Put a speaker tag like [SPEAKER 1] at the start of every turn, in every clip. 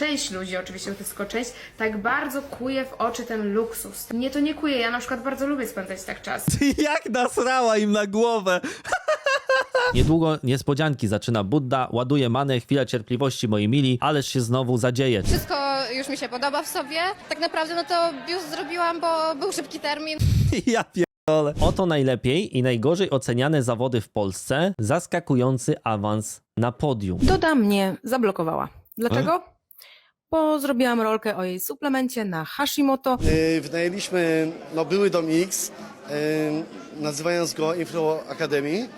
[SPEAKER 1] część ludzi, oczywiście, to jest tylko część, tak bardzo kuje w oczy ten luksus. Mnie to nie kuje, ja na przykład bardzo lubię spędzać tak czas.
[SPEAKER 2] Jak nasrała im na głowę. Niedługo niespodzianki zaczyna Budda, ładuje manę, chwila cierpliwości moi mili, ależ się znowu zadzieje.
[SPEAKER 3] Wszystko już mi się podoba w sobie. Tak naprawdę no to biust zrobiłam, bo był szybki termin.
[SPEAKER 2] Ja pierdolę. Oto najlepiej i najgorzej oceniane zawody w Polsce, zaskakujący awans na podium.
[SPEAKER 4] Doda mnie zablokowała. Dlaczego? Bo zrobiłam rolkę o jej suplemencie na Hashimoto.
[SPEAKER 5] Yy, Wynajęliśmy no, były dom X, yy, nazywając go Influ Academy.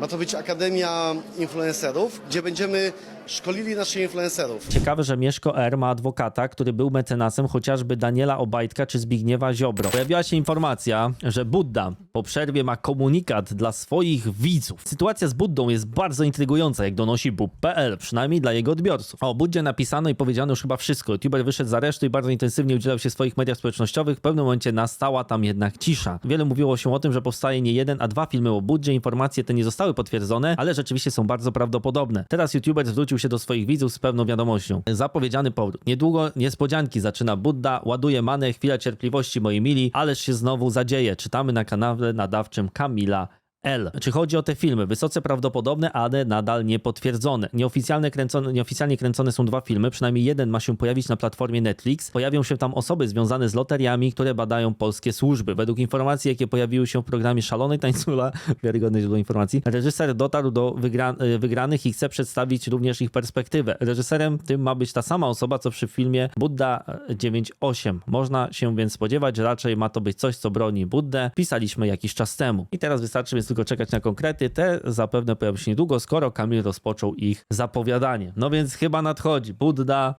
[SPEAKER 5] Ma to być Akademia Influencerów, gdzie będziemy szkolili naszych influencerów.
[SPEAKER 2] Ciekawe, że Mieszko R ma adwokata, który był mecenasem chociażby Daniela Obajtka czy Zbigniewa Ziobro. Pojawiła się informacja, że Budda po przerwie ma komunikat dla swoich widzów. Sytuacja z Buddą jest bardzo intrygująca, jak donosi bub.pl, przynajmniej dla jego odbiorców. O Buddzie napisano i powiedziano już chyba wszystko. YouTuber wyszedł z aresztu i bardzo intensywnie udzielał się w swoich mediach społecznościowych. W pewnym momencie nastała tam jednak cisza. Wiele mówiło się o tym, że powstaje nie jeden, a dwa filmy o Buddzie. Informacje te nie zostały potwierdzone, ale rzeczywiście są bardzo prawdopodobne. Teraz YouTuber zwrócił się do swoich widzów z pewną wiadomością. Zapowiedziany powrót. Niedługo niespodzianki zaczyna Budda, ładuje manę, chwila cierpliwości moi mili, ależ się znowu zadzieje. Czytamy na kanale nadawczym Kamila L. Czy chodzi o te filmy? Wysoce prawdopodobne, ale nadal niepotwierdzone. Nieoficjalne kręcone, nieoficjalnie kręcone są dwa filmy, przynajmniej jeden ma się pojawić na platformie Netflix. Pojawią się tam osoby związane z loteriami, które badają polskie służby. Według informacji, jakie pojawiły się w programie Szalonej Tańcula, wiarygodne źródło informacji, reżyser dotarł do wygra, e, wygranych i chce przedstawić również ich perspektywę. Reżyserem tym ma być ta sama osoba, co przy filmie Budda e, 9.8. Można się więc spodziewać, że raczej ma to być coś, co broni Buddę. Pisaliśmy jakiś czas temu. I teraz wystarczy więc tylko czekać na konkrety. Te zapewne pojawią się niedługo, skoro Kamil rozpoczął ich zapowiadanie. No więc chyba nadchodzi. Budda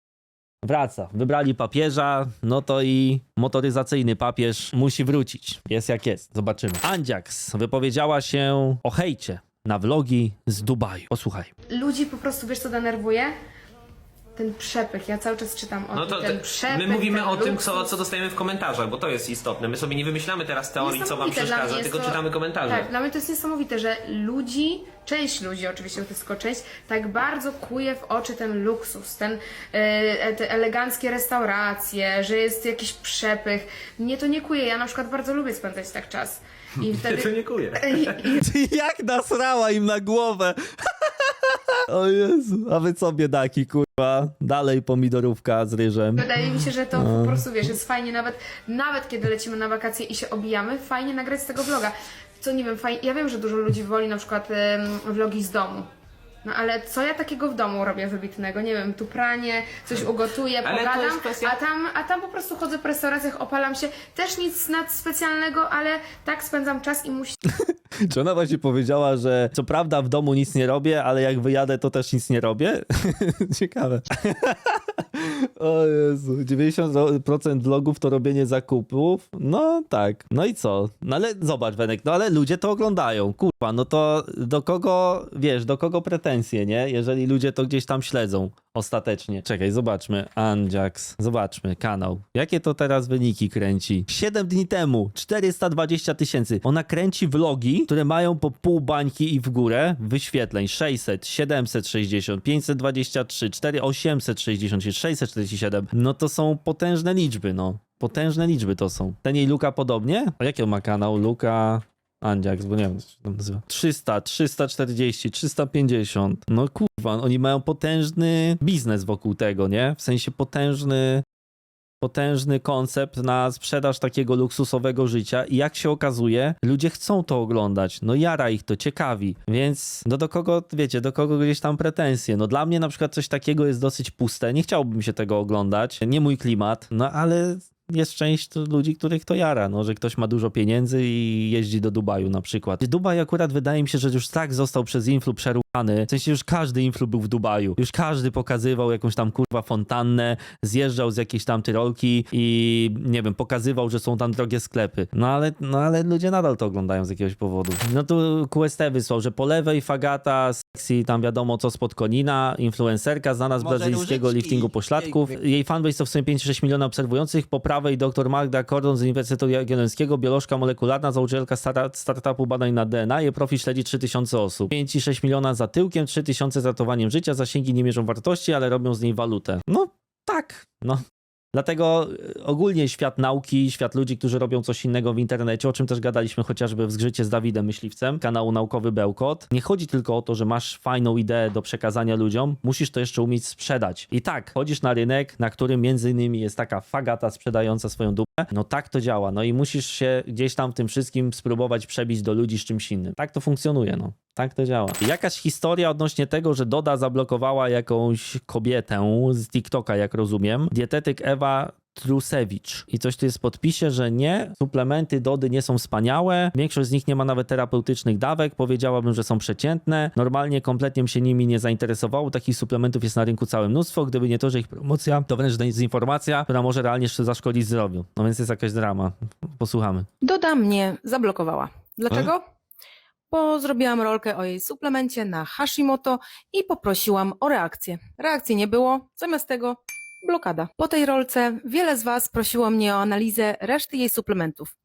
[SPEAKER 2] wraca. Wybrali papieża, no to i motoryzacyjny papież musi wrócić. Jest jak jest. Zobaczymy. Andziaks wypowiedziała się o hejcie na vlogi z Dubaju. Posłuchaj.
[SPEAKER 1] Ludzi po prostu, wiesz co denerwuje? Ten przepych, ja cały czas czytam o
[SPEAKER 6] No
[SPEAKER 1] tym,
[SPEAKER 6] to
[SPEAKER 1] ten
[SPEAKER 6] te,
[SPEAKER 1] przepych,
[SPEAKER 6] my mówimy
[SPEAKER 1] ten
[SPEAKER 6] o tym,
[SPEAKER 1] luksus.
[SPEAKER 6] co, co dostajemy w komentarzach, bo to jest istotne. My sobie nie wymyślamy teraz teorii, co wam
[SPEAKER 1] Niesamowite dla mnie
[SPEAKER 6] przeszkadza,
[SPEAKER 1] jest
[SPEAKER 6] tylko
[SPEAKER 1] to-
[SPEAKER 6] czytamy komentarze.
[SPEAKER 1] Tak, dla mnie to jest niesamowite, że ludzi, część ludzi oczywiście, bo to jest tylko część, tak bardzo kuje w oczy ten luksus, ten, e, te eleganckie restauracje, że jest jakiś przepych. Mnie to nie kuje, ja na przykład bardzo lubię spędzać tak czas. I wtedy...
[SPEAKER 6] To nie kuje.
[SPEAKER 1] I, i,
[SPEAKER 2] Jak nasrała im na głowę. O Jezu, a wy co biedaki, kurwa? Dalej pomidorówka z ryżem.
[SPEAKER 1] Wydaje mi się, że to po prostu, wiesz, jest fajnie nawet, nawet kiedy lecimy na wakacje i się obijamy, fajnie nagrać z tego vloga. Co nie wiem, fajnie, ja wiem, że dużo ludzi woli na przykład em, vlogi z domu. No ale co ja takiego w domu robię wybitnego? Nie wiem, tu pranie, coś ugotuję,
[SPEAKER 6] Ale to
[SPEAKER 1] pogadam,
[SPEAKER 6] jest kwestia-
[SPEAKER 1] a, tam, a tam po prostu chodzę po restauracjach, opalam się. Też nic nad specjalnego, ale tak spędzam czas i musi
[SPEAKER 2] Czy ona właśnie powiedziała, że co prawda w domu nic nie robię, ale jak wyjadę, to też nic nie robię? Ciekawe. o Jezu, 90% vlogów to robienie zakupów? No tak. No i co? No ale zobacz, Wenek, no ale ludzie to oglądają. Kurwa, no to do kogo, wiesz, do kogo pretensje, nie? Jeżeli ludzie to gdzieś tam śledzą ostatecznie. Czekaj, zobaczmy. Anjax. Zobaczmy kanał. Jakie to teraz wyniki kręci? 7 dni temu 420 tysięcy. Ona kręci vlogi, które mają po pół bańki i w górę wyświetleń 600, 760, 523, 4, 860, 647. No to są potężne liczby, no. Potężne liczby to są. Ten jej Luka podobnie? A jaki on ma kanał? Luka... Andziaks, bo nie wiem, jak się tam nazywa. 300, 340, 350. No kurwa, oni mają potężny biznes wokół tego, nie? W sensie potężny, potężny koncept na sprzedaż takiego luksusowego życia i jak się okazuje, ludzie chcą to oglądać. No jara ich to, ciekawi. Więc no do kogo, wiecie, do kogo gdzieś tam pretensje. No dla mnie na przykład coś takiego jest dosyć puste. Nie chciałbym się tego oglądać. Nie mój klimat. No ale jest część ludzi, których to jara, no, że ktoś ma dużo pieniędzy i jeździ do Dubaju na przykład. Dubaj akurat wydaje mi się, że już tak został przez influ przeruchany. W sensie już każdy influ był w Dubaju. Już każdy pokazywał jakąś tam kurwa fontannę, zjeżdżał z jakiejś tam tyrolki i nie wiem, pokazywał, że są tam drogie sklepy. No ale, no ale ludzie nadal to oglądają z jakiegoś powodu. No tu QST wysłał, że po lewej Fagata, sexy, tam wiadomo co spod Konina, influencerka znana z
[SPEAKER 7] Może
[SPEAKER 2] brazylijskiego
[SPEAKER 7] różyczki.
[SPEAKER 2] liftingu pośladków.
[SPEAKER 7] Ej,
[SPEAKER 2] Jej fanbase to w sumie 5-6 miliona obserwujących. Po prawej dr Magda Kordon z Uniwersytetu Jagiellońskiego, biolożka molekularna, założycielka stara- startupu badań na DNA. Jej profil śledzi 3000 osób. 5,6 miliona za tyłkiem, 3000 za ratowaniem życia. Zasięgi nie mierzą wartości, ale robią z niej walutę. No, tak, no. Dlatego y, ogólnie świat nauki, świat ludzi, którzy robią coś innego w internecie, o czym też gadaliśmy chociażby w zgrzycie z Dawidem Myśliwcem, kanału Naukowy Bełkot, nie chodzi tylko o to, że masz fajną ideę do przekazania ludziom, musisz to jeszcze umieć sprzedać. I tak, chodzisz na rynek, na którym między innymi jest taka fagata sprzedająca swoją dupę, no tak to działa, no i musisz się gdzieś tam w tym wszystkim spróbować przebić do ludzi z czymś innym. Tak to funkcjonuje, no. Tak to działa. Jakaś historia odnośnie tego, że Doda zablokowała jakąś kobietę z TikToka, jak rozumiem. Dietetyk Ewa Trusewicz. I coś tu jest w podpisie, że nie, suplementy Dody nie są wspaniałe, większość z nich nie ma nawet terapeutycznych dawek, powiedziałabym, że są przeciętne. Normalnie kompletnie się nimi nie zainteresowało, takich suplementów jest na rynku całe mnóstwo, gdyby nie to, że ich promocja to wręcz dezinformacja, która może realnie jeszcze zaszkodzić zdrowiu. No więc jest jakaś drama. Posłuchamy.
[SPEAKER 4] Doda mnie zablokowała. Dlaczego? Bo zrobiłam rolkę o jej suplemencie na Hashimoto i poprosiłam o reakcję. Reakcji nie było, zamiast tego blokada. Po tej rolce wiele z Was prosiło mnie o analizę reszty jej suplementów.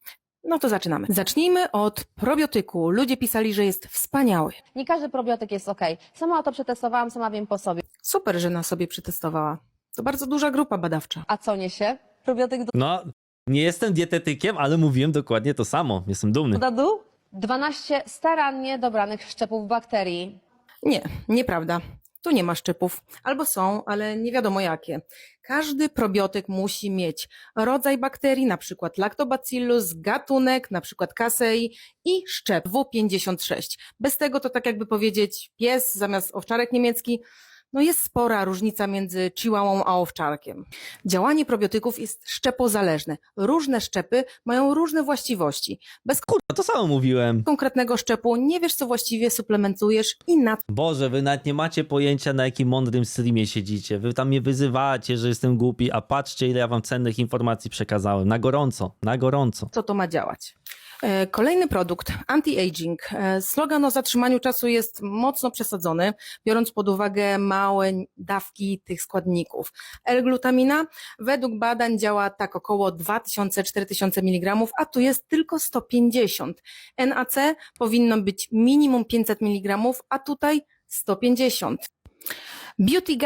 [SPEAKER 4] No to zaczynamy. Zacznijmy od probiotyku. Ludzie pisali, że jest wspaniały.
[SPEAKER 7] Nie każdy probiotyk jest ok. Sama to przetestowałam, sama wiem po sobie.
[SPEAKER 4] Super, że na sobie przetestowała. To bardzo duża grupa badawcza.
[SPEAKER 7] A co niesie? Probiotyk
[SPEAKER 2] No, nie jestem dietetykiem, ale mówiłem dokładnie to samo. Jestem dumny.
[SPEAKER 7] do dół? 12 starannie dobranych szczepów bakterii.
[SPEAKER 4] Nie, nieprawda. Tu nie ma szczypów. Albo są, ale nie wiadomo jakie. Każdy probiotyk musi mieć rodzaj bakterii, na przykład lactobacillus, gatunek, na przykład casei i szczep W56. Bez tego to tak jakby powiedzieć pies zamiast owczarek niemiecki. No jest spora różnica między chihuahuą a owczarkiem. Działanie probiotyków jest szczepozależne. Różne szczepy mają różne właściwości. Bez
[SPEAKER 2] Kurwa, to samo mówiłem.
[SPEAKER 4] konkretnego szczepu nie wiesz, co właściwie suplementujesz i na
[SPEAKER 2] Boże, wy nawet nie macie pojęcia, na jakim mądrym streamie siedzicie. Wy tam mnie wyzywacie, że jestem głupi, a patrzcie, ile ja wam cennych informacji przekazałem. Na gorąco, na gorąco.
[SPEAKER 4] co to ma działać. E, Kolejny produkt, anti-aging. E, Slogan o zatrzymaniu czasu jest mocno przesadzony, biorąc pod uwagę małe dawki tych składników. L-glutamina według badań działa tak około 2000-4000 mg, a tu jest tylko 150. NAC powinno być minimum 500 mg, a tutaj 150. Beauty.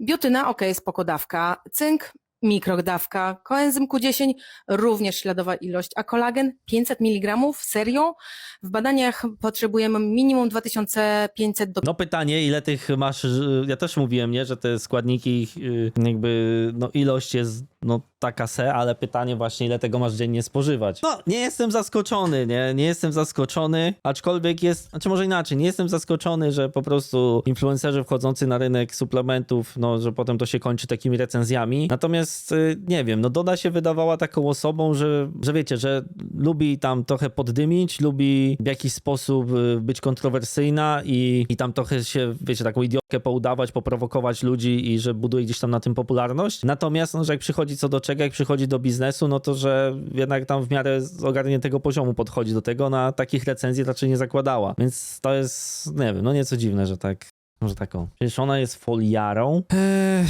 [SPEAKER 4] Biotyna, ok, spoko dawka. Cynk, mikrodawka. Koenzym Q10, również śladowa ilość. A kolagen 500 mg? Serio? W badaniach potrzebujemy minimum 2500 do
[SPEAKER 2] No pytanie, ile tych masz, y, ja też mówiłem, nie, że te składniki, y, jakby, no ilość jest, no taka se, ale pytanie właśnie, ile tego masz dziennie spożywać. No, nie jestem zaskoczony, nie, nie jestem zaskoczony, aczkolwiek jest, znaczy może inaczej, nie jestem zaskoczony, że po prostu influencerzy wchodzący na rynek suplementów, no, że potem to się kończy takimi recenzjami, natomiast, y, nie wiem, no Doda się wydawała taką osobą, że, że wiecie, że lubi tam trochę poddymić, lubi w jakiś sposób y, być kontrowersyjna i, i tam trochę się, wiecie, taką idiotkę poudawać, poprowokować ludzi i że buduje gdzieś tam na tym popularność. Natomiast, no, że jak przychodzi co do czego, jak przychodzi do biznesu, no to, że jednak tam w miarę ogarniętego poziomu podchodzi do tego, na takich recenzji raczej nie zakładała. Więc to jest, nie wiem, no nieco dziwne, że tak, może taką. Przecież ona jest foliarą. Eee,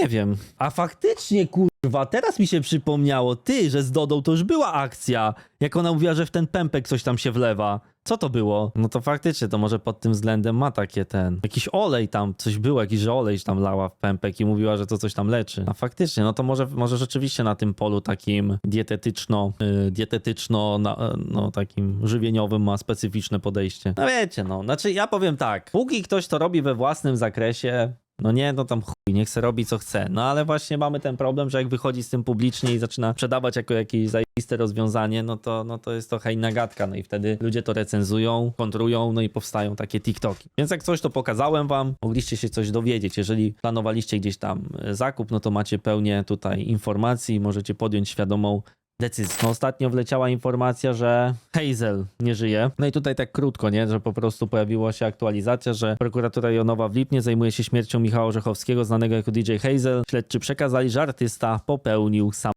[SPEAKER 2] nie wiem. A faktycznie, kurwa, teraz mi się przypomniało, ty, że z Dodą to już była akcja. Jak ona mówiła, że w ten pępek coś tam się wlewa. Co to było? No to faktycznie, to może pod tym względem ma takie ten... Jakiś olej tam, coś było, jakiś olej tam lała w pępek i mówiła, że to coś tam leczy. A faktycznie, no to może, może rzeczywiście na tym polu takim dietetyczno, yy, dietetyczno, na, no takim żywieniowym ma specyficzne podejście. No wiecie, no, znaczy ja powiem tak, póki ktoś to robi we własnym zakresie, no nie, no tam chuj, niech se robi co chce. No ale właśnie mamy ten problem, że jak wychodzi z tym publicznie i zaczyna sprzedawać jako jakieś zajebiste rozwiązanie, no to, no to jest trochę inna gadka. No i wtedy ludzie to recenzują, kontrują, no i powstają takie TikToki. Więc jak coś to pokazałem wam, mogliście się coś dowiedzieć. Jeżeli planowaliście gdzieś tam zakup, no to macie pełnię tutaj informacji, możecie podjąć świadomą decyzję. No, ostatnio wleciała informacja, że Hazel nie żyje. No i tutaj tak krótko, nie? Że po prostu pojawiła się aktualizacja, że prokuratura Jonowa w Lipnie zajmuje się śmiercią Michała Orzechowskiego, znanego jako DJ Hazel. Śledczy przekazali, że artysta popełnił samobójstwo.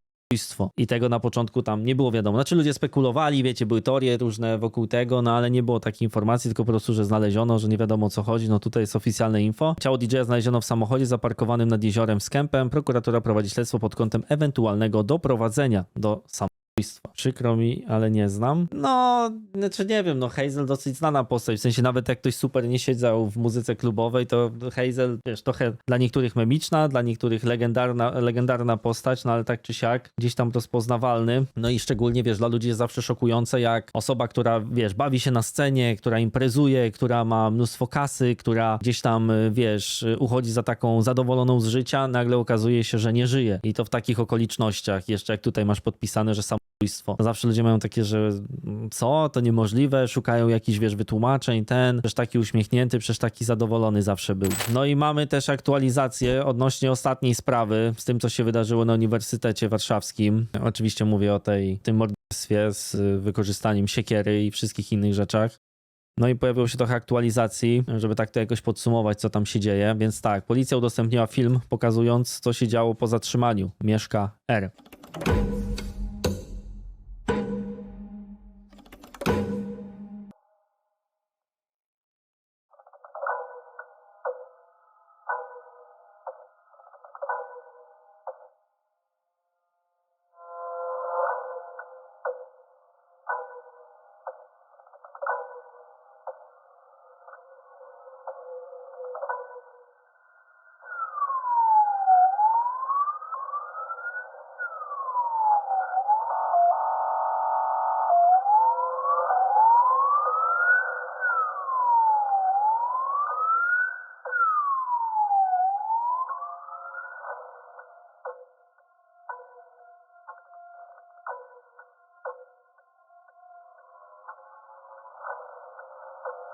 [SPEAKER 2] I tego na początku tam nie było wiadomo. Znaczy ludzie spekulowali, wiecie, były teorie różne wokół tego, no ale nie było takiej informacji, tylko po prostu, że znaleziono, że nie wiadomo o co chodzi. No tutaj jest oficjalne info. Ciało DJ-a znaleziono w samochodzie zaparkowanym nad jeziorem z kempem. Prokuratura prowadzi śledztwo pod kątem ewentualnego doprowadzenia do samobójstwa. Samobójstwa. Przykro mi, ale nie znam. No, znaczy nie wiem, no Hazel dosyć znana postać, w sensie nawet jak ktoś super nie siedział w muzyce klubowej, to Hazel, wiesz, trochę dla niektórych memiczna, dla niektórych legendarna, legendarna postać, no ale tak czy siak, gdzieś tam rozpoznawalny. No i szczególnie, wiesz, dla ludzi jest zawsze szokujące, jak osoba, która, wiesz, bawi się na scenie, która imprezuje, która ma mnóstwo kasy, która gdzieś tam, wiesz, uchodzi za taką zadowoloną z życia, nagle okazuje się, że nie żyje. I to w takich okolicznościach, jeszcze jak tutaj masz podpisane, że samobójstwo. Zawsze ludzie mają takie, że co, to niemożliwe, szukają jakichś, wiesz, wytłumaczeń, ten, przecież taki uśmiechnięty, przecież taki zadowolony zawsze był. No i mamy też aktualizację odnośnie ostatniej sprawy, z tym, co się wydarzyło na Uniwersytecie Warszawskim. Oczywiście mówię o tej, tym morderstwie z wykorzystaniem siekiery i wszystkich innych rzeczach. No i pojawiło się trochę aktualizacji, żeby tak to jakoś podsumować, co tam się dzieje. Więc tak, policja udostępniła film pokazując, co się działo po zatrzymaniu Mieszka R.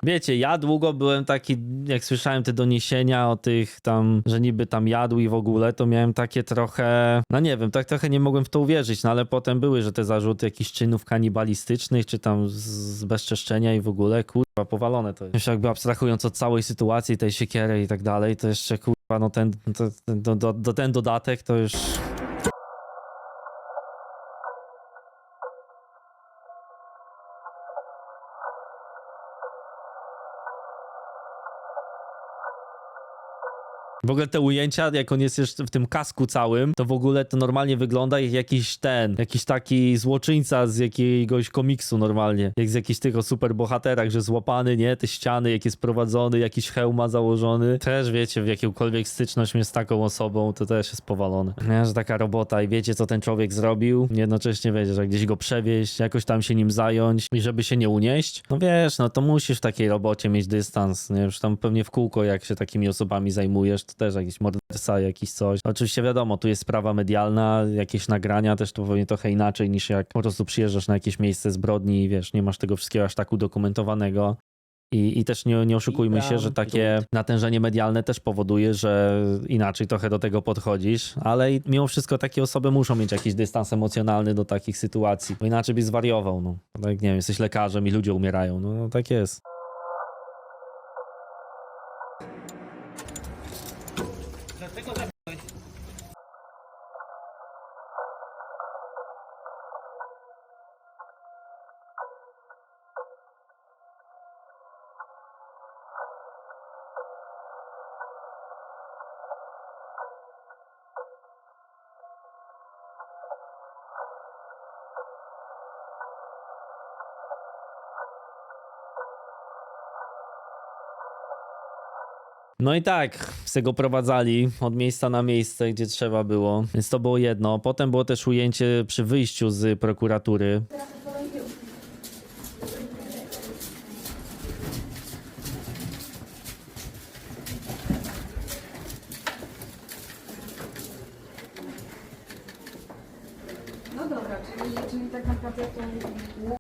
[SPEAKER 2] Wiecie, ja długo byłem taki, jak słyszałem te doniesienia o tych tam, że niby tam jadł i w ogóle, to miałem takie trochę, no nie wiem, tak trochę nie mogłem w to uwierzyć, no ale potem były, że te zarzuty jakichś czynów kanibalistycznych, czy tam z- bezczeszczenia i w ogóle, kurwa, powalone to jest. Już jakby abstrahując od całej sytuacji, tej siekiery i tak dalej, to jeszcze, kurwa, no ten, ten, do, do, do, ten dodatek to już... W ogóle te ujęcia, jak on jest jeszcze w tym kasku całym, to w ogóle to normalnie wygląda jak jakiś ten, jakiś taki złoczyńca z jakiegoś komiksu normalnie. Jak z jakichś tych o superbohaterach, że złapany, nie? Te ściany, jak jest prowadzony, jakiś hełm ma założony. Też wiecie, w jakąkolwiek styczność mieć z taką osobą, to też jest powalone. Nie, że taka robota i wiecie, co ten człowiek zrobił. Jednocześnie wiecie, że gdzieś go przewieźć, jakoś tam się nim zająć i żeby się nie unieść. No wiesz, no to musisz w takiej robocie mieć dystans, nie? Już tam pewnie w kółko, jak się takimi osobami zajmujesz, to też jakiś morderca, jakiś coś. Oczywiście wiadomo, tu jest sprawa medialna, jakieś nagrania, też to pewnie trochę inaczej niż jak po prostu przyjeżdżasz na jakieś miejsce zbrodni i wiesz, nie masz tego wszystkiego aż tak udokumentowanego. I, I też nie, nie oszukujmy się, że takie natężenie medialne też powoduje, że inaczej trochę do tego podchodzisz, ale mimo wszystko takie osoby muszą mieć jakiś dystans emocjonalny do takich sytuacji, bo inaczej byś zwariował. No. Tak, nie wiem, jesteś lekarzem i ludzie umierają. No, no tak jest. No i tak, z go prowadzali od miejsca na miejsce, gdzie trzeba było. Więc to było jedno. Potem było też ujęcie przy wyjściu z prokuratury.
[SPEAKER 1] No dobra, czyli, czyli tak naprawdę to...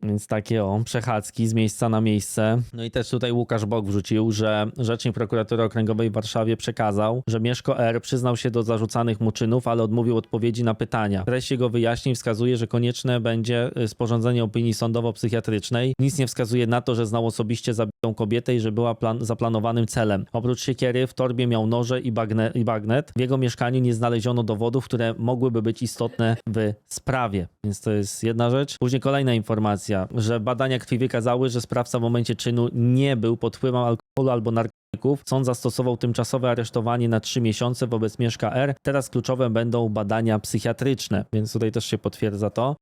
[SPEAKER 2] Więc takie o, przechadzki z miejsca na miejsce. No i też tutaj Łukasz Bok wrzucił, że rzecznik prokuratury okręgowej w Warszawie przekazał, że Mieszko R. przyznał się do zarzucanych mu czynów, ale odmówił odpowiedzi na pytania. Treść jego wyjaśnień wskazuje, że konieczne będzie y, sporządzenie opinii sądowo-psychiatrycznej. Nic nie wskazuje na to, że znał osobiście zabitą kobietę i że była plan- zaplanowanym celem. Oprócz siekiery w torbie miał noże i, bagne- i bagnet. W jego mieszkaniu nie znaleziono dowodów, które mogłyby być istotne w sprawie. Więc to jest jedna rzecz. Później kolejna informacja, że badania krwi wykazały, że sprawca w momencie czynu nie był pod wpływem alkoholu albo narkotyków. Sąd zastosował tymczasowe aresztowanie na 3 miesiące wobec Mieszka R. Teraz kluczowe będą badania psychiatryczne, więc tutaj też się potwierdza to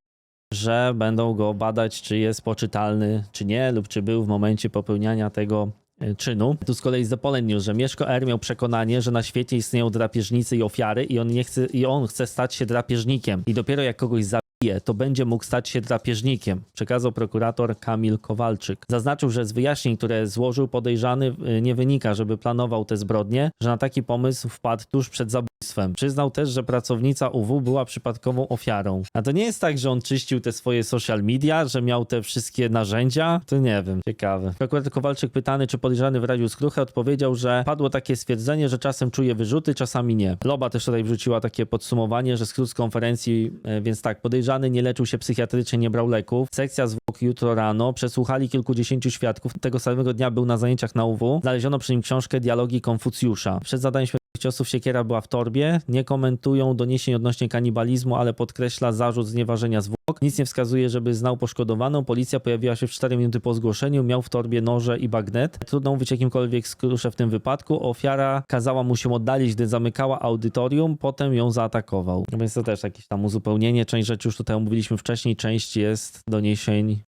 [SPEAKER 2] że będą go badać, czy jest poczytalny, czy nie, lub czy był w momencie popełniania tego e, czynu. Tu z kolei z The Poland News, że Mieszko R miał przekonanie, że na świecie istnieją drapieżnicy i ofiary i on nie chce, i on chce stać się drapieżnikiem. I dopiero jak kogoś zabije, to będzie mógł stać się drapieżnikiem, przekazał prokurator Kamil Kowalczyk. Zaznaczył, że z wyjaśnień, które złożył podejrzany, y, nie wynika, żeby planował te zbrodnie, że na taki pomysł wpadł tuż przed zabójstwem. Przyznał też, że pracownica UW była przypadkową ofiarą. A to nie jest tak, że on czyścił te swoje social media, że miał te wszystkie narzędzia? To nie wiem, ciekawe. Prokurator Kowalczyk pytany, czy podejrzany wyraził skruchę, odpowiedział, że padło takie stwierdzenie, że czasem czuje wyrzuty, czasami nie. Loba też tutaj wrzuciła takie podsumowanie, że skrót z konferencji, e, więc tak, podejrzany nie leczył się psychiatrycznie, nie brał leków. Sekcja zwłok jutro rano, przesłuchali kilkudziesięciu świadków. Tego samego dnia był na zajęciach na UW. Znaleziono przy nim książkę Dialogi Konfucjusza. Przed zadaniem ciosów siekiera była w torbie. Nie komentują doniesień odnośnie kanibalizmu, ale podkreśla zarzut znieważenia zwłok. Nic nie wskazuje, żeby znał poszkodowaną. Policja pojawiła się w 4 minuty po zgłoszeniu. Miał w torbie noże i bagnet. Trudno mówić jakimkolwiek skrusze w tym wypadku. Ofiara kazała mu się oddalić, gdy zamykała audytorium. Potem ją zaatakował. No Więc to też jakieś tam uzupełnienie. Część rzeczy już tutaj omówiliśmy wcześniej. Część jest doniesień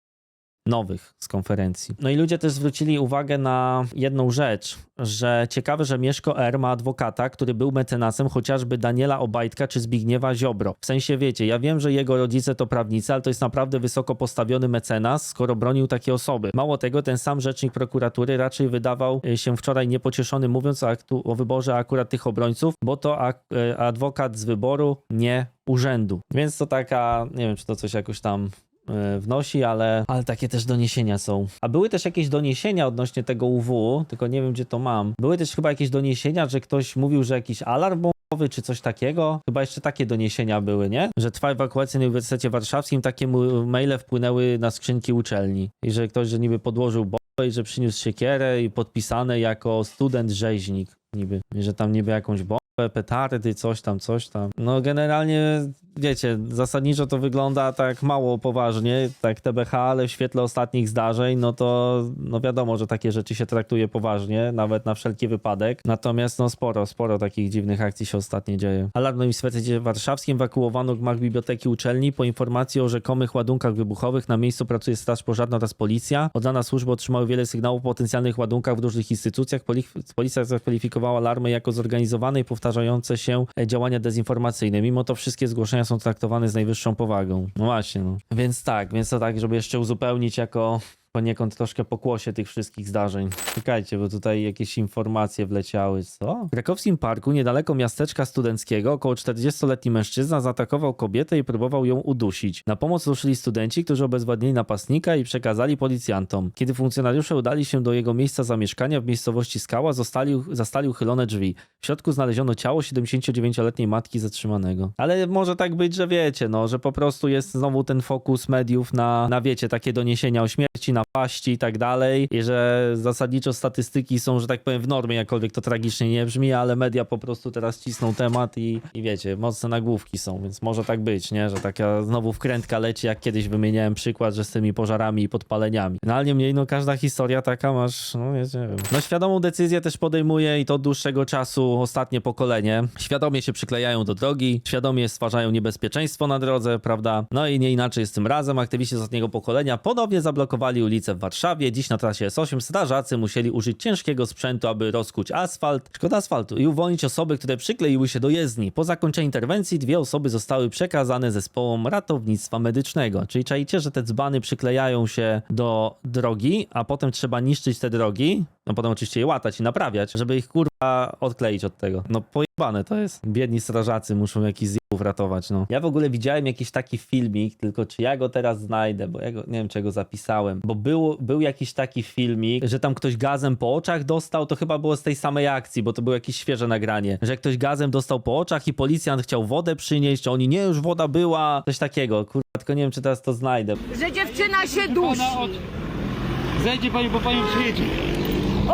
[SPEAKER 2] nowych z konferencji. No i ludzie też zwrócili uwagę na jedną rzecz, że ciekawe, że Mieszko R ma adwokata, który był mecenasem chociażby Daniela Obajtka czy Zbigniewa Ziobro. W sensie wiecie, ja wiem, że jego rodzice to prawnicy, ale to jest naprawdę wysoko postawiony mecenas, skoro bronił takie osoby. Mało tego, ten sam rzecznik prokuratury raczej wydawał y, się wczoraj niepocieszony mówiąc o, aktu, o wyborze akurat tych obrońców, bo to ak- y, adwokat z wyboru, nie urzędu. Więc to taka, nie wiem, czy to coś jakoś tam e, wnosi, ale, ale takie też doniesienia są. A były też jakieś doniesienia odnośnie tego UW, tylko nie wiem, gdzie to mam. Były też chyba jakieś doniesienia, że ktoś mówił, że jakiś alarm bombowy czy coś takiego. Chyba jeszcze takie doniesienia były, nie? Że trwa ewakuacja na Uniwersytecie Warszawskim, takie maile wpłynęły na skrzynki uczelni. I że ktoś, że niby podłożył bombę i że przyniósł siekierę i podpisane jako student rzeźnik niby. Że tam niby jakąś bombę petardy, coś tam, coś tam. No generalnie, wiecie, zasadniczo to wygląda tak mało poważnie, tak TBH, ale w świetle ostatnich zdarzeń, no to no wiadomo, że takie rzeczy się traktuje poważnie, nawet na wszelki wypadek. Natomiast no sporo, sporo takich dziwnych akcji się ostatnio dzieje. Alarm na Uniwersytecie Warszawskim ewakuowano gmach biblioteki uczelni po informacji o rzekomych ładunkach wybuchowych. Na miejscu pracuje Straż Pożarna oraz policja. Od rana służby otrzymały wiele sygnałów o potencjalnych ładunkach w różnych instytucjach. Poli- Policja zakwalifikowała alarmy jako zorganizowane i powtarzające się działania dezinformacyjne. Mimo to wszystkie zgłoszenia są traktowane z najwyższą powagą. No właśnie, no. Więc tak, więc to tak, żeby jeszcze uzupełnić jako poniekąd troszkę pokłosie tych wszystkich zdarzeń. Czekajcie, bo tutaj jakieś informacje wleciały, co? W krakowskim parku, niedaleko miasteczka studenckiego, około 40-letni mężczyzna zaatakował kobietę i próbował ją udusić. Na pomoc ruszyli studenci, którzy obezwładnili napastnika i przekazali policjantom. Kiedy funkcjonariusze udali się do jego miejsca zamieszkania w miejscowości Skała, zostali, zastali uchylone drzwi. W środku znaleziono ciało 79-letniej matki zatrzymanego. Ale może tak być, że wiecie, no, że po prostu jest znowu ten fokus mediów na, na wiecie, takie doniesienia o śmierci, napaści i tak dalej. I że zasadniczo statystyki są, że tak powiem, w normie, jakkolwiek to tragicznie nie brzmi, ale media po prostu teraz cisną temat i, i wiecie, mocne nagłówki są, więc może tak być, nie? Że taka znowu wkrętka leci, jak kiedyś wymieniałem przykład, że z tymi pożarami i podpaleniami. No ale niemniej, no każda historia taka masz, no nie wiem. No świadomą decyzję też podejmuje i to od dłuższego czasu ostatnie pokolenie. Świadomie się przyklejają do drogi, świadomie stwarzają niebezpieczeństwo na drodze, prawda? No i nie inaczej jest tym razem. Aktywiści ostatniego pokolenia ponownie zablokowali ulicę w Warszawie. Dziś na trasie S8 strażacy musieli użyć ciężkiego sprzętu, aby rozkuć asfalt, szkoda asfaltu, i uwolnić osoby, które przykleiły się do jezdni. Po zakończeniu interwencji dwie osoby zostały przekazane zespołom ratownictwa medycznego. Czyli czajcie, że te dzbany przyklejają się do drogi, a potem trzeba niszczyć te drogi, no potem oczywiście je łatać i naprawiać, żeby ich kurwa odkleić od tego. No pojebane to jest. Biedni strażacy muszą jakiś zjebów ratować, no. Ja w ogóle widziałem jakiś taki filmik, tylko czy ja go teraz znajdę, bo ja go, nie wiem czego zapisałem, bo był, był jakiś taki filmik, że tam ktoś gazem po oczach dostał, to chyba było z tej samej akcji, bo to było jakieś świeże nagranie, że ktoś gazem dostał po oczach i policjant chciał wodę przynieść, a oni nie, już woda była, coś takiego, kurwa, tylko nie wiem czy teraz to znajdę.
[SPEAKER 8] że dziewczyna się dusi.
[SPEAKER 9] Zejdzie pani, bo pani przyjedzie.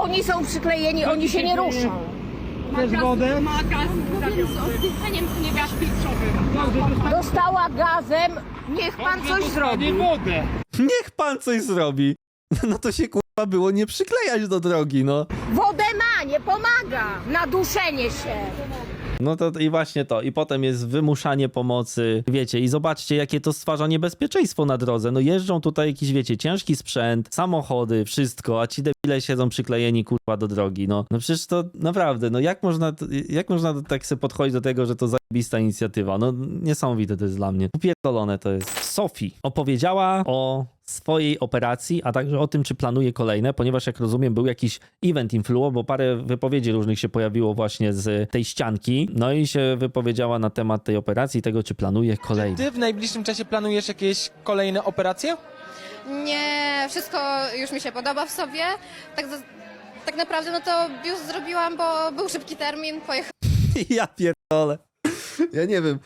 [SPEAKER 8] Oni są przyklejeni, oni się nie ruszą.
[SPEAKER 9] Też wodę?
[SPEAKER 8] Dostała gazem, niech pan coś
[SPEAKER 9] Nie
[SPEAKER 8] zrobi.
[SPEAKER 9] wodę.
[SPEAKER 2] Niech pan coś zrobi. No to się kurwa było nie przyklejać do drogi, no.
[SPEAKER 8] Wodę ma, nie pomaga na duszenie się.
[SPEAKER 2] No to i właśnie to. I potem jest wymuszanie pomocy. Wiecie, i zobaczcie, jakie to stwarza niebezpieczeństwo na drodze. No jeżdżą tutaj jakiś, wiecie, ciężki sprzęt, samochody, wszystko, a ci debile siedzą przyklejeni, kurwa, do drogi. No, no przecież to naprawdę, no jak można, jak można tak sobie podchodzić do tego, że to zajebista inicjatywa? No niesamowite to jest dla mnie. Upierdolone to jest. Sophie opowiedziała o swojej operacji, a także o tym, czy planuje kolejne, ponieważ jak rozumiem, był jakiś event influo, bo parę wypowiedzi różnych się pojawiło właśnie z tej ścianki, no i się wypowiedziała na temat tej operacji i tego, czy planuje kolejne.
[SPEAKER 10] Ty w najbliższym czasie planujesz jakieś kolejne operacje?
[SPEAKER 3] Nie, wszystko już mi się podoba w sobie. Tak, tak naprawdę no to biust zrobiłam, bo był szybki termin, pojechałam
[SPEAKER 2] Ja pierdolę. Ja nie wiem.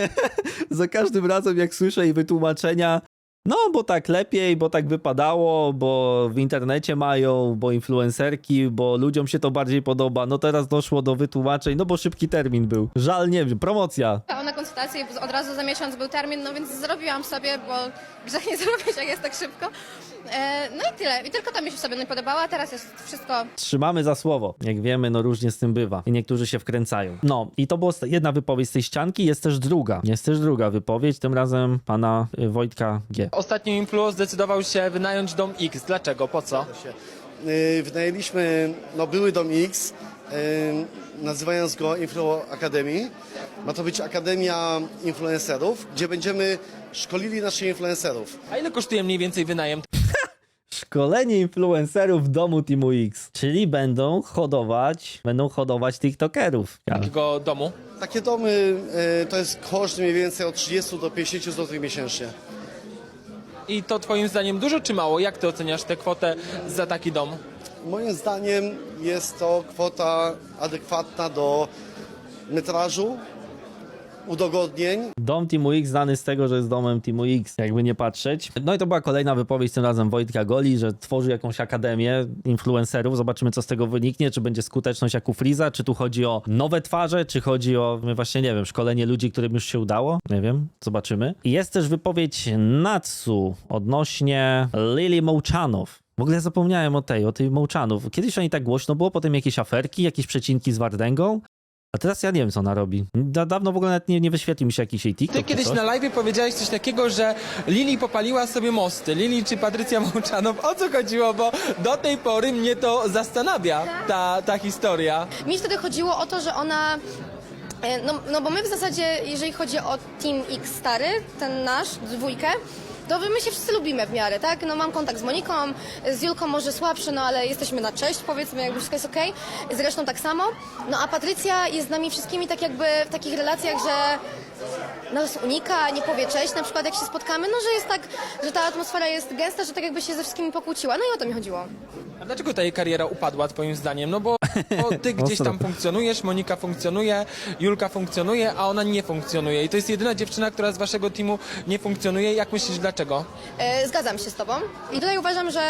[SPEAKER 2] Za każdym razem, jak słyszę jej wytłumaczenia, no bo tak lepiej, bo tak wypadało, bo w internecie mają, bo influencerki, bo ludziom się to bardziej podoba. No teraz doszło do wytłumaczeń, no bo szybki termin był. Żal, nie wiem, promocja.
[SPEAKER 3] na konsultację i od razu za miesiąc był termin, no więc zrobiłam sobie, bo grzech nie zrobić, jak jest tak szybko. E, no i tyle. I tylko to mi się sobie nie podobała, teraz jest wszystko
[SPEAKER 2] Trzymamy za słowo. Jak wiemy, no różnie z tym bywa. I niektórzy się wkręcają. No i to była jedna wypowiedź z tej ścianki, jest też druga. Jest też druga wypowiedź, tym razem pana y, Wojtka G.
[SPEAKER 10] Ostatnio Influo zdecydował się wynająć dom X. Dlaczego? Po co?
[SPEAKER 5] Yy, Wynajęliśmy no, były dom X, yy, nazywając go Info Academy. Ma to być Akademia Influencerów, gdzie będziemy szkolili naszych influencerów.
[SPEAKER 10] A ile kosztuje mniej więcej wynajem
[SPEAKER 2] Szkolenie influencerów w domu Teamu X. Czyli będą hodować, będą hodować TikTokerów.
[SPEAKER 10] takiego domu?
[SPEAKER 5] Takie domy yy, to jest koszt mniej więcej od 30 do 50 zł miesięcznie.
[SPEAKER 10] I to twoim zdaniem dużo czy mało? Jak ty oceniasz tę kwotę za taki dom?
[SPEAKER 5] Moim zdaniem jest to kwota adekwatna do metrażu, udogodnień
[SPEAKER 2] Dom Teamu X znany z tego, że jest domem Teamu X, jakby nie patrzeć. No i to była kolejna wypowiedź, tym razem Wojtka Goli, że tworzy jakąś akademię influencerów. Zobaczymy, co z tego wyniknie, czy będzie skuteczność jak u Freeza, czy tu chodzi o nowe twarze, czy chodzi o, my właśnie nie wiem, szkolenie ludzi, którym już się udało. Nie wiem, zobaczymy. I jest też wypowiedź Natsu odnośnie Lily Mołczanow. W ogóle zapomniałem o tej, o tej Mołczanów. Kiedyś oni tak głośno było, potem jakieś aferki, jakieś przecinki z Wardęgą. A teraz ja nie wiem, co ona robi. Da, dawno w ogóle nawet nie, nie wyświetlił mi się jakiś jej TikTok
[SPEAKER 10] Ty kiedyś
[SPEAKER 2] coś.
[SPEAKER 10] na live powiedziałeś coś takiego, że Lili popaliła sobie mosty. Lili czy Patrycja Mołczanow? O co chodziło? Bo do tej pory mnie to zastanawia, ta, ta historia.
[SPEAKER 3] Mi wtedy chodziło o to, że ona. e, No, no bo my w zasadzie, jeżeli chodzi o Team X stary, ten nasz, dwójkę, to my się wszyscy lubimy w miarę, tak? No mam kontakt z Moniką, z Julką może słabszy, no ale jesteśmy na cześć, powiedzmy, jakby wszystko jest okej. Zresztą tak samo. No a Patrycja jest z nami wszystkimi tak jakby w takich relacjach, że nas unika, nie powie cześć, na przykład jak się spotkamy, no że jest tak, że ta atmosfera jest gęsta, że tak jakby się ze wszystkimi pokłóciła. No i o to mi chodziło.
[SPEAKER 10] A dlaczego ta jej kariera upadła twoim zdaniem? No bo, bo ty gdzieś tam funkcjonujesz, Monika funkcjonuje, Julka funkcjonuje, a ona nie funkcjonuje. I to jest jedyna dziewczyna, która z waszego teamu nie funkcjonuje. Jak myślisz, dlaczego?
[SPEAKER 3] E, zgadzam się z Tobą. I tutaj uważam, że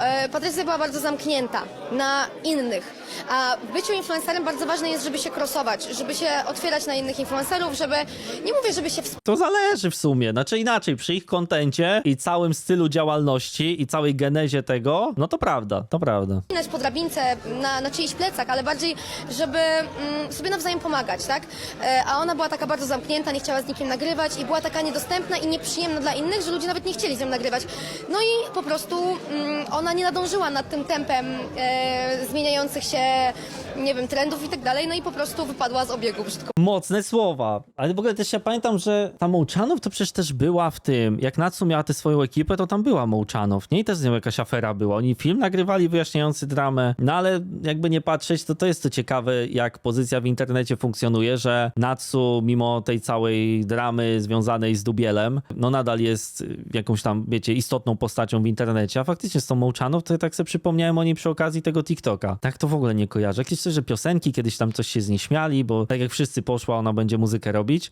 [SPEAKER 3] e, Patrycja była bardzo zamknięta na innych. A w byciu influencerem bardzo ważne jest, żeby się krosować, żeby się otwierać na innych influencerów, żeby, nie mówię, żeby się
[SPEAKER 2] To zależy w sumie. Znaczy inaczej, przy ich kontencie i całym stylu działalności i całej genezie tego, no to prawda, to prawda.
[SPEAKER 3] wspinać po drabince na, na czyichś plecach, ale bardziej, żeby mm, sobie nawzajem pomagać, tak? E, a ona była taka bardzo zamknięta, nie chciała z nikim nagrywać i była taka niedostępna i nieprzyjemna dla innych, że ludzie nawet nie chcieli z nią nagrywać. No i po prostu mm, ona nie nadążyła nad tym tempem e, zmieniających się, nie wiem, trendów i tak dalej, no i po prostu wypadła z obiegu, brzydko
[SPEAKER 2] Mocne słowa. Ale w ogóle też ja pamiętam, że ta Mołczanow to przecież też była w tym. Jak Natsu miała tę swoją ekipę, to tam była Mołczanow. Nie i też z nią jakaś afera była. Oni film nagrywali wyjaśniający dramę. No ale jakby nie patrzeć, to to jest to ciekawe, jak pozycja w internecie funkcjonuje, że Natsu mimo tej całej dramy związanej z Dubielem, no nadal jest jakąś tam, wiecie, istotną postacią w internecie. A faktycznie z tą Mołczanow, to ja tak sobie przypomniałem o niej przy okazji tego TikToka. Tak to w ogóle nie kojarzę. Jakieś też, że piosenki, kiedyś tam coś się z niej śmiali, bo tak jak wszyscy poszła, ona będzie muzykę robić.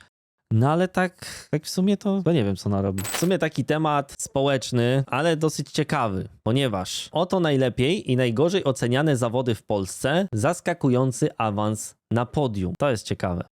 [SPEAKER 2] No ale tak, tak w sumie to, to nie wiem, co ona robi. W sumie taki temat społeczny, ale dosyć ciekawy, ponieważ oto najlepiej i najgorzej oceniane zawody w Polsce, zaskakujący awans na podium. To jest ciekawe.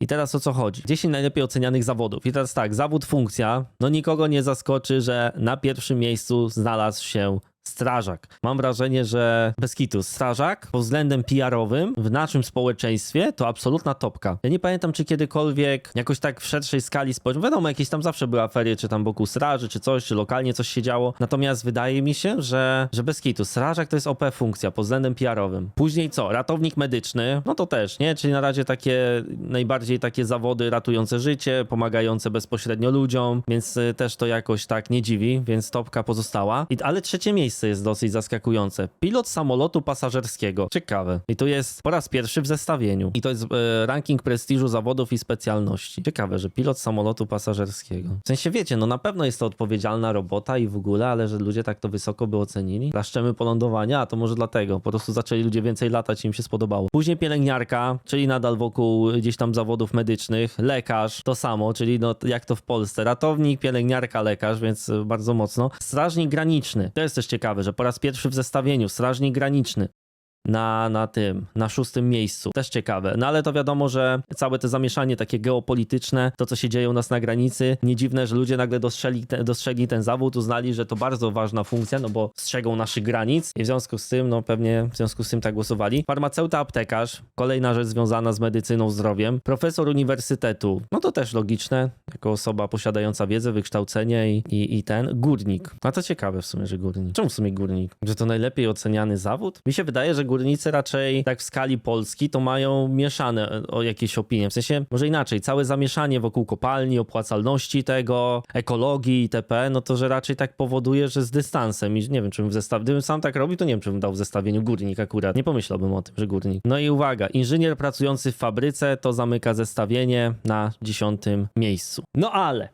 [SPEAKER 2] I teraz o co chodzi? 10 najlepiej ocenianych zawodów. I teraz tak, zawód funkcja. No nikogo nie zaskoczy, że na pierwszym miejscu znalazł się strażak. Mam wrażenie, że bez kitu, strażak pod względem PR-owym w naszym społeczeństwie to absolutna topka. Ja nie pamiętam, czy kiedykolwiek jakoś tak w szerszej skali społecznej, wiadomo, jakieś tam zawsze były afery, czy tam wokół straży, czy coś, czy lokalnie coś się działo. Natomiast wydaje mi się, że, że bez strażak to jest OP funkcja pod względem PR-owym. Później co? Ratownik medyczny, no to też, nie? Czyli na razie takie, najbardziej takie zawody ratujące życie, pomagające bezpośrednio ludziom, więc y, też to jakoś tak nie dziwi, więc topka pozostała. I, ale trzecie miejsce jest dosyć zaskakujące. Pilot samolotu pasażerskiego. Ciekawe. I to jest po raz pierwszy w zestawieniu. I to jest e, ranking prestiżu zawodów i specjalności. Ciekawe, że pilot samolotu pasażerskiego. W sensie wiecie, no na pewno jest to odpowiedzialna robota i w ogóle, ale że ludzie tak to wysoko by ocenili. Klaszczemy po lądowaniu, a to może dlatego. Po prostu zaczęli ludzie więcej latać i im się spodobało. Później pielęgniarka, czyli nadal wokół gdzieś tam zawodów medycznych. Lekarz, to samo, czyli no jak to w Polsce. Ratownik, pielęgniarka, lekarz, więc bardzo mocno. Strażnik graniczny. To jest też ciekawe, że po raz pierwszy w zestawieniu strażnik graniczny na, na tym, na szóstym miejscu. Też ciekawe. No ale to wiadomo, że całe to zamieszanie takie geopolityczne, to co się dzieje u nas na granicy, nie dziwne, że ludzie nagle dostrzegli, te, dostrzegli ten zawód, uznali, że to bardzo ważna funkcja, no bo strzegą naszych granic i w związku z tym, no pewnie w związku z tym tak głosowali. Farmaceuta, aptekarz, kolejna rzecz związana z medycyną, zdrowiem. Profesor uniwersytetu, no to też logiczne, jako osoba posiadająca wiedzę, wykształcenie i, i, i ten. Górnik. A to ciekawe w sumie, że górnik. Czemu w sumie górnik? Że to najlepiej oceniany zawód? Mi się wydaje, że górnicy raczej tak w skali Polski to mają mieszane e, o jakieś opinie. W sensie, może inaczej, całe zamieszanie wokół kopalni, opłacalności tego, ekologii itp., no to że raczej tak powoduje, że z dystansem i nie wiem, czy bym w zestaw... Gdybym sam tak robił, to nie wiem, czy bym dał w zestawieniu górnik akurat. Nie pomyślałbym o tym, że górnik. No i uwaga, inżynier pracujący w fabryce to zamyka zestawienie na dziesiątym miejscu. No ale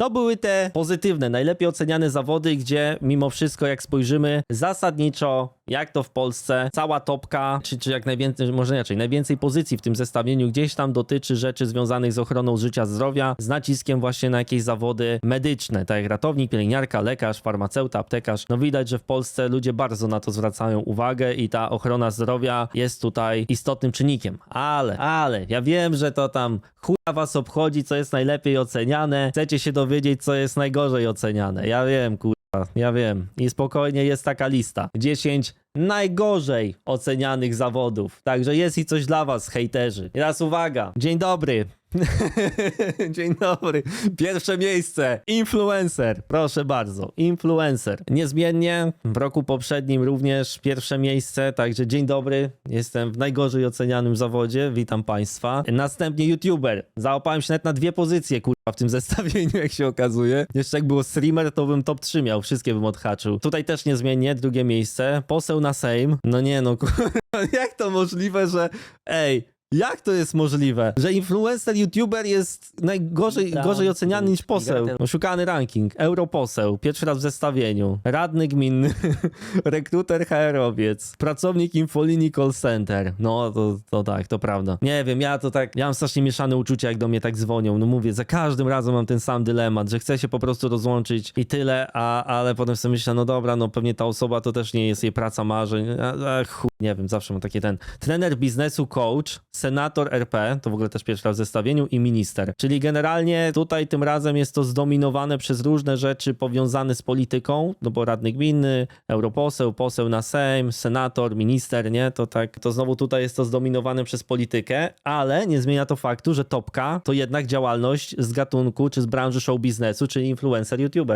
[SPEAKER 2] to były te pozytywne, najlepiej oceniane zawody, gdzie mimo wszystko, jak spojrzymy zasadniczo, jak to w Polsce, cała topka, czy, czy jak najwięcej, może inaczej, najwięcej pozycji w tym zestawieniu gdzieś tam dotyczy rzeczy związanych z ochroną życia, zdrowia, z naciskiem właśnie na jakieś zawody medyczne, tak jak ratownik, pielęgniarka, lekarz, farmaceuta, aptekarz. No widać, że w Polsce ludzie bardzo na to zwracają uwagę i ta ochrona zdrowia jest tutaj istotnym czynnikiem. Ale, ale, ja wiem, że to tam chuja was obchodzi, co jest najlepiej oceniane. Chcecie się dowiedzieć, co jest najgorzej oceniane. Ja wiem, kurwa, ja wiem. I spokojnie jest taka lista. 10 najgorzej ocenianych zawodów. Także jest i coś dla was, hejterzy. I teraz uwaga. Dzień dobry. Dzień dobry. Pierwsze miejsce. Influencer. Proszę bardzo. Influencer. Niezmiennie w roku poprzednim również pierwsze miejsce. Także dzień dobry. Jestem w najgorzej ocenianym zawodzie. Witam Państwa. Następnie YouTuber. Załapałem się nawet na dwie pozycje, kurwa, w tym zestawieniu, jak się okazuje. Jeszcze jak było streamer, to bym top 3 miał. Wszystkie bym odhaczył. Tutaj też niezmiennie. Drugie miejsce. Poseł na Sejm. No nie no, kurwa. Jak to możliwe, że... Ej, jak to jest możliwe, że influencer, youtuber jest najgorzej gorzej oceniany niż poseł? No, szukany ranking. Europoseł, pierwszy raz w zestawieniu. Radny gminny, rekruter HR-owiec, pracownik infolinii call center. No to, to tak, to prawda. Nie wiem, ja to tak, ja mam strasznie mieszane uczucia, jak do mnie tak dzwonią. No mówię, za każdym razem mam ten sam dylemat, że chcę się po prostu rozłączyć i tyle, a, ale potem sobie myślę, no dobra, no pewnie ta osoba to też nie jest jej praca marzeń. A, a, chuj, nie wiem, zawsze mam taki ten trener biznesu, coach, senator RP, to w ogóle też pierwszy raz w zestawieniu, i minister. Czyli generalnie tutaj tym razem jest to zdominowane przez różne rzeczy powiązane z polityką, no bo radny gminny, europoseł, poseł na Sejm, senator, minister, nie? To tak, to znowu tutaj jest to zdominowane przez politykę, ale nie zmienia to faktu, że topka to jednak działalność z gatunku czy z branży show biznesu, czyli influencer, youtuber.